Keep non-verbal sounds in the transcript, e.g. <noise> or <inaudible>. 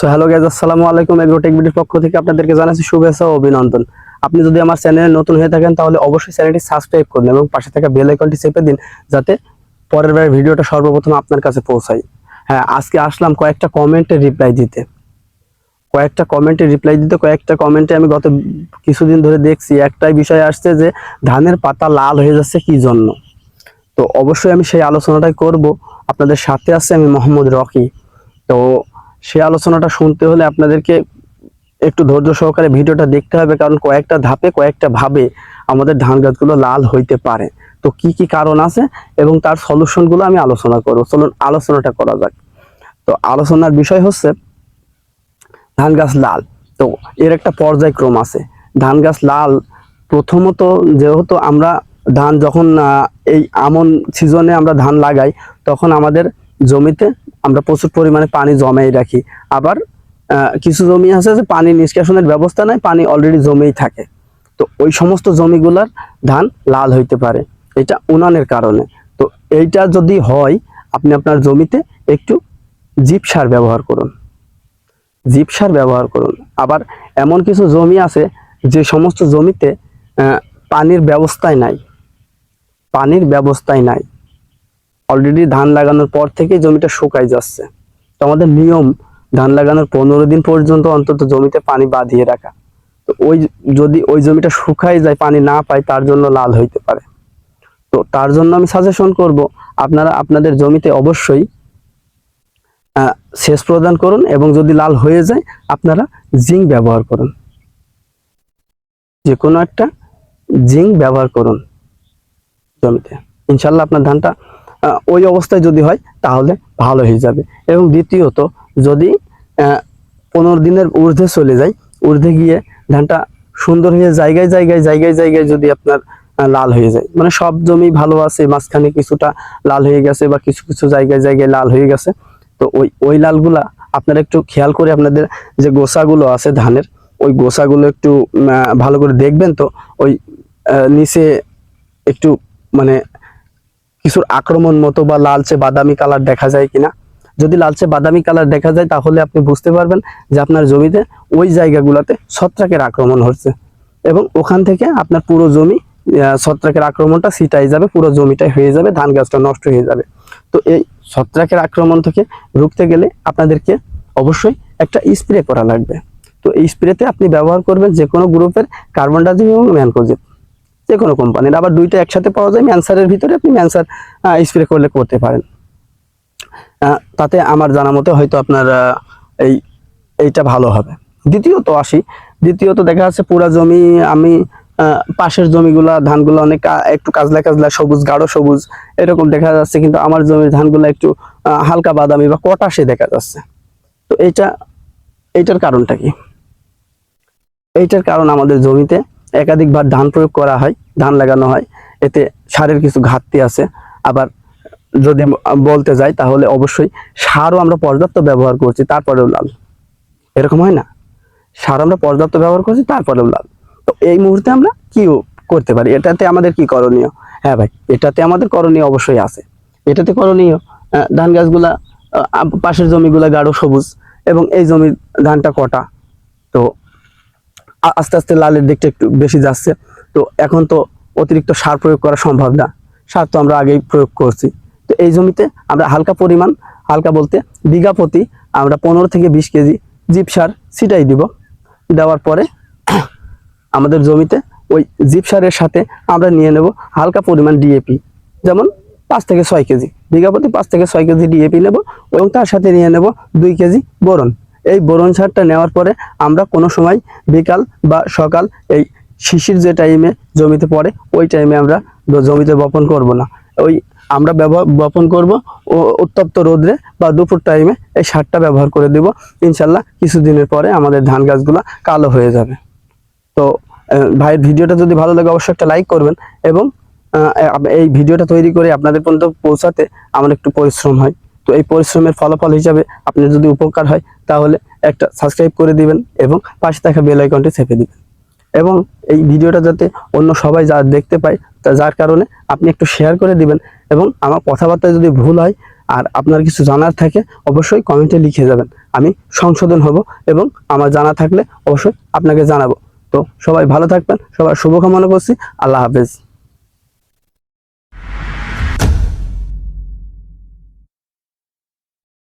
So hello guys আসসালামু আলাইকুম Agrotech বিডির পক্ষ থেকে আপনাদেরকে জানাচ্ছি শুভেচ্ছা ও অভিনন্দন। আপনি যদি আমার চ্যানেলে নতুন হয়ে থাকেন, তাহলে অবশ্যই চ্যানেলটি সাবস্ক্রাইব করুন এবং পাশে থাকা বেল আইকনটি চেপে দিন, যাতে পরের বার ভিডিওটা সর্বপ্রথম আপনার কাছে পৌঁছায়। হ্যাঁ আজকে আসলাম কয়েকটা কমেন্টের রিপ্লাই দিতে। কয়েকটা কমেন্টে রিপ্লাই দিতে, কয়েকটা কমেন্টে আমি গত কিছুদিন ধরে দেখছি, একটাই বিষয় আসছে যে ধানের পাতা লাল হয়ে যাচ্ছে কি জন্য? তো অবশ্যই আমি সেই আলোচনাটাই করব। আপনাদের সাথে আছে আমি মোহাম্মদ রকি। তো সেই আলোচনাটা শুনতে হলে আপনাদেরকে একটু ধৈর্য সহকারে ভিডিওটা দেখতে হবে, কারণ কয়েকটা ধাপে, কয়েকটা ভাবে আমাদের ধান গাছগুলো লাল হইতে পারে। তো কি কি কারণ আছে এবং তার সলিউশনগুলো আমি আলোচনা করব। চলুন আলোচনাটা করা যাক। তো আলোচনার বিষয় হচ্ছে, ধান গাছ লাল। তো এর একটা পর্যায়ক্রম আছে। ধান গাছ লাল, প্রথমত যেহেতু আমরা ধান যখন এই আমন সিজনে আমরা ধান লাগাই, তখন আমাদের জমিতে আমরা প্রচুর পরিমাণে পানি জমাই রাখি। আবার কিছু জমি আছে যে পানি নিষ্কাশনের ব্যবস্থা নাই, পানি অলরেডি জমেই থাকে। তো ওই সমস্ত জমিগুলার ধান লাল হইতে পারে। এটা উনানের কারণে। তো এইটা যদি হয়, আপনি আপনার জমিতে একটু জিপ সার ব্যবহার করুন। জিপ সার ব্যবহার করুন। আবার এমন কিছু জমি আছে, যে সমস্ত জমিতে পানির ব্যবস্থাই নাই। পানির ব্যবস্থাই নাই। অলরেডি ধান লাগানোর পর থেকে জমিটা শুকাই যাচ্ছে। তো আমাদের নিয়ম, ধান লাগানোর পনেরো দিন পর্যন্ত অন্তত জমিতে পানি বাঁধিয়ে রাখা। তো ওই যদি ওই জমিটা শুকাই যায়, পানি না পায়, তার জন্য লাল হইতে পারে। তো তার জন্য আমি সাজেশন করব, আপনারা আপনাদের জমিতে অবশ্যই সেচ প্রদান করুন এবং যদি লাল হয়ে যায়, আপনারা জিঙ্ক ব্যবহার করুন। যে কোনো একটা জিঙ্ক ব্যবহার করুন জমিতে। ইনশাল্লাহ আপনার ধানটা ওই অবস্থায় যদি হয়, তাহলে ভালো হয়ে যাবে। এবং দ্বিতীয়ত, যদি পনেরো দিনের ঊর্ধ্বে চলে যায়, ঊর্ধ্বে গিয়ে ধানটা সুন্দর হয়ে জায়গায় জায়গায় জায়গায় জায়গায় যদি আপনার লাল হয়ে যায় মানে সব জমি ভালো আছে, মাঝখানে কিছুটা লাল হয়ে গেছে বা কিছু কিছু জায়গায় জায়গায় লাল হয়ে গেছে, তো ওই ওই লালগুলা আপনারা একটু খেয়াল করে আপনাদের যে গোসাগুলো আছে ধানের, ওই গোসাগুলো একটু ভালো করে দেখবেন তো, ওই নিচে একটু মানে কিছুর আক্রমণ মতো বা লালচে বাদামি কালার দেখা যায় কিনা। যদি লালচে বাদামি কালার দেখা যায়, তাহলে আপনি বুঝতে পারবেন যে আপনার জমিতে ওই জায়গাগুলোতে ছত্রাকের আক্রমণ হচ্ছে। এবং ওখান থেকে আপনার পুরো জমি ছত্রাকের আক্রমণটা ছিটাই যাবে, পুরো জমিটাই হয়ে যাবে, ধান গাছটা নষ্ট হয়ে যাবে। তো এই ছত্রাকের আক্রমণ থেকে রুখতে গেলে আপনাদেরকে অবশ্যই একটা স্প্রে করা লাগবে। তো এই স্প্রেতে আপনি ব্যবহার করবেন যে কোনো গ্রুপের কার্বন ডাইজিম এবং ম্যানকোজিব যে কোনো কোম্পানির আবার দুইটা একসাথে পাওয়া যায় ম্যানসারের ভিতরে, আপনি ম্যানসার স্প্রে করলে করতে পারেন। তাতে আমার জানা মতে হয়তো আপনার এই, এইটা ভালো হবে। দ্বিতীয়ত আসি, দ্বিতীয়ত দেখা যাচ্ছে পুরা জমি আমি পাশের জমিগুলা, ধানগুলো অনেক একটু কাজলা কাজলা, সবুজ, গাঢ় সবুজ, এরকম দেখা যাচ্ছে। কিন্তু আমার জমির ধানগুলো একটু হালকা বাদামি বা কটাসে দেখা যাচ্ছে। তো এইটা, এইটার কারণটা কি? এইটার কারণ আমাদের জমিতে একাধিকবার ধান প্রয়োগ করা হয়, ধান লাগানো হয়। এতে সারের কিছু ঘাটতি আছে। আবার যদি বলতে যাই, তাহলে অবশ্যই সারও আমরা পর্যাপ্ত ব্যবহার করছি, তারপরেও লাল। এরকম হয় না? সার আমরা পর্যাপ্ত ব্যবহার করছি, তারপরেও লাল। তো এই মুহূর্তে আমরা কি করতে পারি? এটাতে আমাদের কি করণীয়? হ্যাঁ ভাই, এটাতে আমাদের করণীয় অবশ্যই আছে। এটাতে করণীয় ধান গাছগুলা পাশের জমিগুলা গাঢ় সবুজ এবং এই জমির ধানটা কটা। তো আস্তে আস্তে লালের দিকটা একটু বেশি যাচ্ছে। তো এখন তো অতিরিক্ত সার প্রয়োগ করা সম্ভব না। সার তো আমরা আগেই প্রয়োগ করছি। তো এই জমিতে আমরা হালকা পরিমাণ, হালকা বলতে বিঘা প্রতি আমরা পনেরো থেকে বিশ কেজি জিপ সার ছিটাই দিব। দেওয়ার পরে <clears throat> আমাদের জমিতে ওই জিপ সারের সাথে আমরা নিয়ে নেব হালকা পরিমাণ ডিএপি যেমন পাঁচ থেকে ছয় কেজি। বিঘা প্রতি পাঁচ থেকে ছয় কেজি ডিএপি নেব এবং তার সাথে নিয়ে নেব দুই কেজি বোরন। এই বোরন সারটা নেওয়ার পরে আমরা কোনো সময় বিকাল বা সকাল এই শিশির যে টাইমে জমিতে পড়ে, ওই টাইমে আমরা জমিতে বপন করব না। ওই আমরা ব্যবহার, বপন করব ও উত্তপ্ত রোদ্রে বা দুপুর টাইমে এই সারটা ব্যবহার করে দেব। ইনশাল্লাহ কিছুদিনের পরে আমাদের ধান গাছগুলো কালো হয়ে যাবে। তো ভাইয়ের ভিডিওটা যদি ভালো লাগে অবশ্যই একটা লাইক করবেন এবং এই ভিডিওটা তৈরি করে আপনাদের পর্যন্ত পৌঁছাতে আমার একটু পরিশ্রম হয়। তো এই পরিশ্রমের ফলাফল হিসাবে আপনার যদি উপকার হয়, তাহলে একটা সাবস্ক্রাইব করে দিবেন এবং পাশে থাকা বেল আইকনটি চেপে দিবেন। এবং এই ভিডিওটা যাতে অন্য সবাই যা দেখতে পায়, তা যার কারণে আপনি একটু শেয়ার করে দিবেন এবং আমার কথাবার্তায় যদি ভুল হয় আর আপনার কিছু জানার থাকে, অবশ্যই কমেন্টে লিখে যাবেন। আমি সংশোধন হব এবং আমার জানা থাকলে অবশ্যই আপনাকে জানাব। তো সবাই ভালো থাকবেন, সবার শুভকামনা করছি, আল্লাহ হাফেজ।